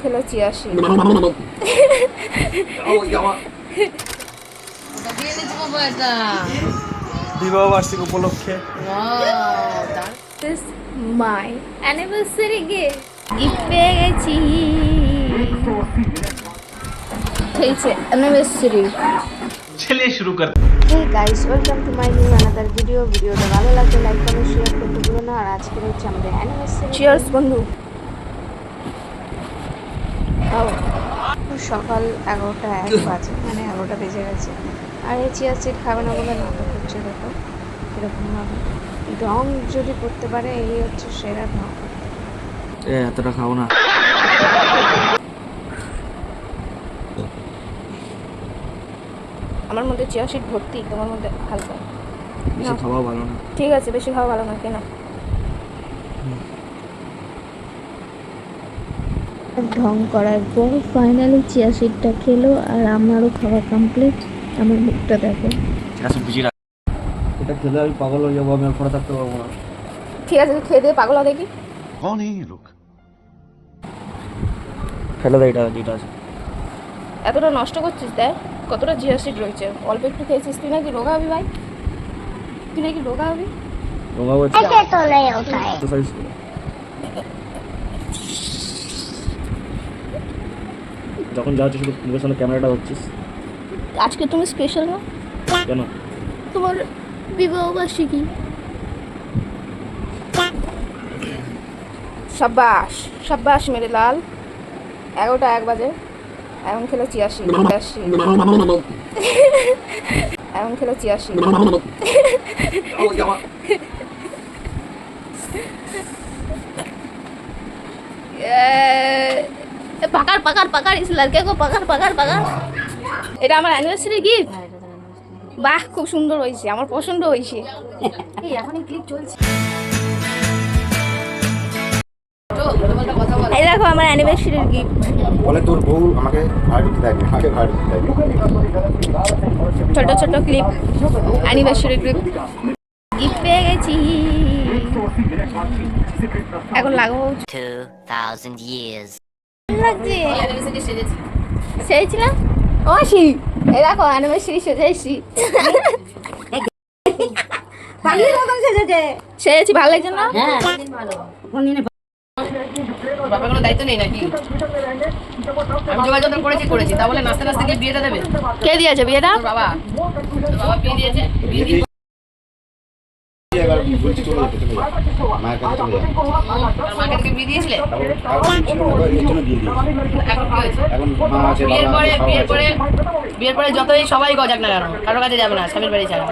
খেলো চিয়াশি বিবাহ উপলক্ষে। This my anniversary gift gift পেয়ে গেছি। হয়েছে অ্যানিভার্সারি চলিয়ে শুরু কর। Hey guys welcome to my new video ভিডিওটা ভালো লাগলে লাইক কমেন্ট শেয়ার করতে ভুলো না। আর আজকে হচ্ছে আমাদের অ্যানিভার্সারি চিয়ার্স বন্ধু। আও সকাল এগারোটা এক বাজে মানে এগারোটা বেজে গেছে। আর এই চিয়ার সিট খাবে না বলে নাটক হচ্ছে দেখো এরকমভাবে। ঢং যদি করতে পারে এই হচ্ছে সেরা ঢং এতটা খাও না। আমার মধ্যে চিয়ার সিট ভর্তি তোমার মধ্যে হালকা। বেশি খাওয়া ভালো না। ঠিক আছে বেশি খাওয়া ভালো না কেনা? ঢং করার পর ফাইনালি চিয়া সিটটা খেলো আর আমারও খাওয়া কমপ্লিট আমার মুখটা দেখো। আচ্ছা, এটা খেলে আমি পাগল হয়ে যাব আমি আর পড়ে থাকতে পারব না। ঠিক আছে খেয়ে দিয়ে পাগল দেখি। কোন এই লোক? ফেলে দে এটা যেটা আছে। এতটা নষ্ট করছিস দেখ কতটা জিয়াসিড রয়েছে। অল্প একটু খেয়েছিস তুই নাকি রোগা হবি ভাই? তুই নাকি রোগা হবি? রোগা হবি যখন যা হচ্ছে শুধু মুখের সামনে ক্যামেরাটা হচ্ছিস। আজকে তুমি স্পেশাল না? কেন? তোমার বিবাহ বার্ষিকী। সাব্বাস সাব্বাস মেরে লাল। এগারোটা এক বাজে। এখন খেলো চিয়াশি চিয়াশি এখন খেলো চিয়াশি এ, পাকার পাকার পাকার ইস লড়কে কো পাকার পাকার পাকার এটা আমার অ্যানিভার্সারি গিফট বাহ খুব সুন্দর হয়েছে আমার পছন্দ হয়েছে। এই এখন ক্লিক চলছে। তো, তোমার কথা বল। এই দেখো আমার অ্যানিভার্সারির গিফট বলে তোর বউ আমাকে ভাড়া দিতে দেয়নি আমাকে ভাড়া দিতে দেয়নি। ছোট ছোট ক্লিপ অ্যানিভার্সারি ক্লিপ গিফট পেয়ে গেছি। এখন লাগাবো। 2,000 years. লাগছে? ও সি এই দেখো অ্যানিভার্সারি সেজেছি সেরেছি ভালো লাগছে না? বাবার কোনো দায়িত্ব নেই নাকি? আমি যোগাযোগ করেছি করেছি। তা বলে নাচতে নাচতে গিয়ে বিয়েটা দেবে? কে দিয়েছে? বিয়েটা? বাবা। বাবা বিয়ে দিয়েছে? বিয়ে এবার বলছি চলে যাব চলে মায়ের কাছে চলে যাব মাকে থেকে দিয়েছিলে এই এখন মা আছে বিয়ের পরে যতই সবাই গজাক না কেন কারও কাছে যাবে না স্বামীর বাড়ি ছাড়া।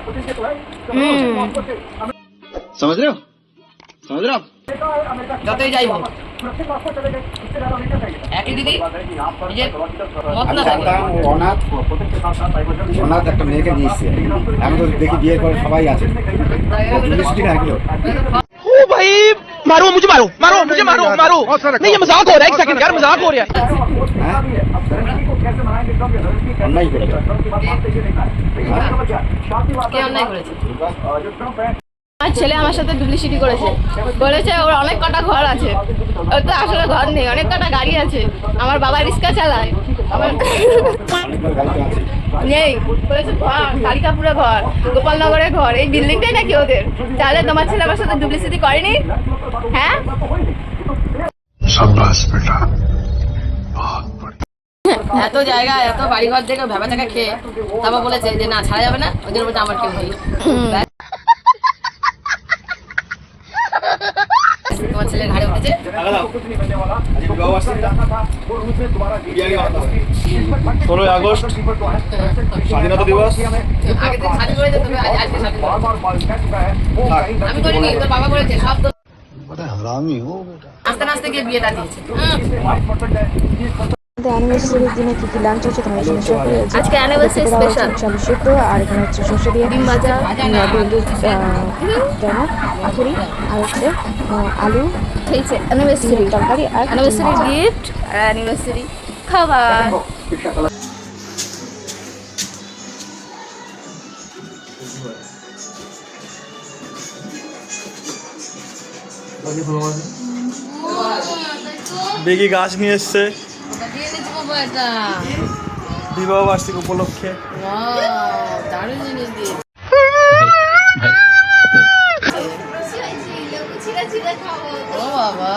হুম। সমঝ समझ रहे हो आप? যতই যাই হোক একই দিদি নিজের মত আমি না থাকে জানতাম ও অনাথ অনাথ একটা মেয়েকে নিয়ে এসছে আমি তো দেখি বিয়ের পরে সবাই আছে ইউনিভার্সিটি রাখলো ओ भाई मारो मुझे मारो मारो मुझे मारो मारो नहीं ये मजाक हो रहा है एक सेकंड यार मजाक हो रहा है হ্যাঁ আমার ছেলে আমার সাথে ডুপ্লিসিটি করেছে। বলেছে ওর অনেক কটা ঘর আছে। ওর তো আসলে ঘর নেই অনেক কটা গাড়ি আছে। আমার বাবা রিক্সা চালায়। আমার নেই। বলেছে ঘর কালিকাপুরে ঘর গোপালনগরে ঘর এই বিল্ডিংটাই নাকি ওদের? তাহলে তোমার ছেলে আমার সাথে ডুপ্লিসিটি করেনি? হ্যাঁ? এত জায়গা এত বাড়ি ঘর থেকে ভেবা টাকা খেয়ে তারপর বলেছে যে না ছাড়া যাবে না। ওই জন্য আমার কেউ নেই। আমি করিনি তোর বাবা করেছে সব তো আস্তে আস্তে গিয়ে বিয়েটা দিয়েছে অ্যানিভার্সারির দিনে কি কি লাঞ্চ হচ্ছে তোমার সঙ্গে শেয়ার আজকে অ্যানিভার্সারি স্পেশাল চালু সিদ্ধ আর এখানে হচ্ছে শস্য দিয়ে ডিম ভাজা। তাই আখুরি আর হচ্ছে আলু অ্যানিভার্সারি তরকারি আর অ্যানিভার্সারি গিফট আর অ্যানিভার্সারি খাবার। বেগি গাছ নিয়ে এসছে। বিবাহ বার্ষিক উপলক্ষে। দারুণ জিনিস দিয়ে ও বাবা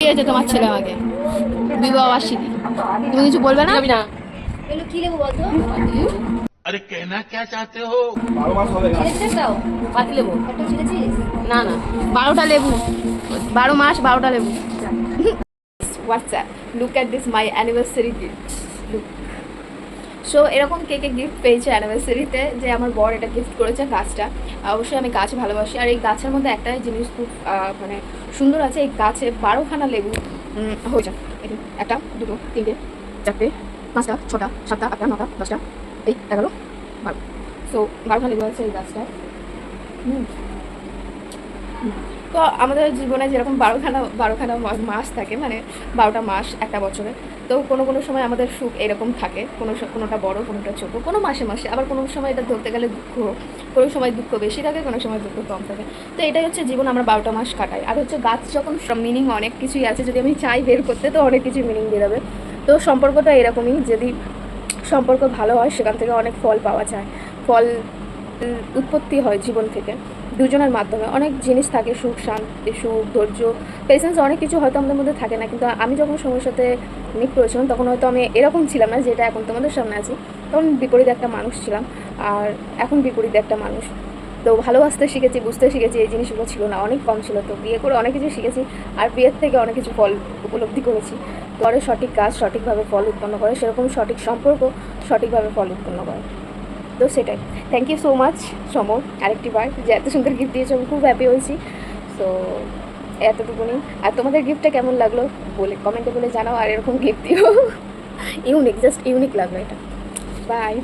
দিয়েছে তোমার ছেলে আমাকে বিবাহ বার্ষিকী তুমি কিছু বলবে না না আরে কেনা কে চাতে হো? বারো মাস হবে ছেড়েছে দাও পাতি লেবু। একটা ছেড়েছিস? না না। বারোটা লেবু। বারো মাস বারোটা লেবু। WhatsApp look at this my anniversary gift look so এরকম কে কে গিফট পেয়েছে অ্যানিভার্সারিতে যে আমার বর এটা গিফট করেছে গাছটা? অবশ্যই আমি গাছ ভালোবাসি। আর এই গাছের মধ্যে একটা জিনিস খুব মানে সুন্দর আছে এই গাছে বারোখানা লেবু হয়েছে। একটা দুটো তিনটে চারটে পাঁচটা ছটা সাতটা আটটা নটা দশটা। এই এগারো বারো সো বারোখানা লেবু আছে এই গাছটা। হুম। তো আমাদের জীবনে যেরকম বারোখানা বারোখানা মাস থাকে মানে বারোটা মাস, একটা বছরে, তো কোনো কোনো সময় আমাদের সুখ এরকম থাকে। কোনো কোনোটা বড়, কোনোটা ছোটো, কোনো মাসে মাসে। আবার কোনো সময় এটা ধরতে গেলে দুঃখ, কোনো সময় দুঃখ বেশি থাকে, কোনো সময় দুঃখ কম থাকে। তো এটাই হচ্ছে জীবন আমরা বারোটা মাস কাটাই। আর হচ্ছে গাছ যখন মিনিং অনেক কিছুই আছে, যদি আমি চাই বের করতে, তো অনেক কিছু মিনিং দিয়ে দেবে তো সম্পর্কটা এরকমই, যদি সম্পর্ক ভালো হয়, সেখান থেকে অনেক ফল পাওয়া যায়। ফল উৎপত্তি হয় জীবন থেকে, দুজনের মাধ্যমে। অনেক জিনিস থাকে, সুখ, শান্তি, সুখ, ধৈর্য পেশেন্স অনেক কিছু হয়তো আমাদের মধ্যে থাকে না, কিন্তু আমি যখন সময়ের সাথে মিট তখন হয়তো আমি এরকম ছিলাম না, যেটা এখন তোমাদের সামনে আছি। তখন বিপরীত একটা মানুষ ছিলাম, আর এখন বিপরীত একটা মানুষ। তো ভালোবাসতে শিখেছি, বুঝতে শিখেছি, এই জিনিসগুলো ছিল না, অনেক কম ছিল। তো বিয়ে করে অনেক কিছু শিখেছি আর বিয়ের থেকে অনেক কিছু ফল উপলব্ধি করেছি। পরে সঠিক কাজ সঠিকভাবে ফল উৎপন্ন করে, সেরকম সঠিক সম্পর্ক সঠিকভাবে ফল উৎপন্ন করে। তো সেটাই। Thank you so much Samar, আরেকটি বার যে এত সুন্দর গিফট দিয়েছ, আমি খুব হ্যাপি হয়েছি। সো এতটুকুনি। আর তোমাদের গিফটটা কেমন লাগল, বলে কমেন্টে বলে জানাও, আর এরকম গিফট দিও। ইউনিক জাস্ট ইউনিক লাগল এটা। বাই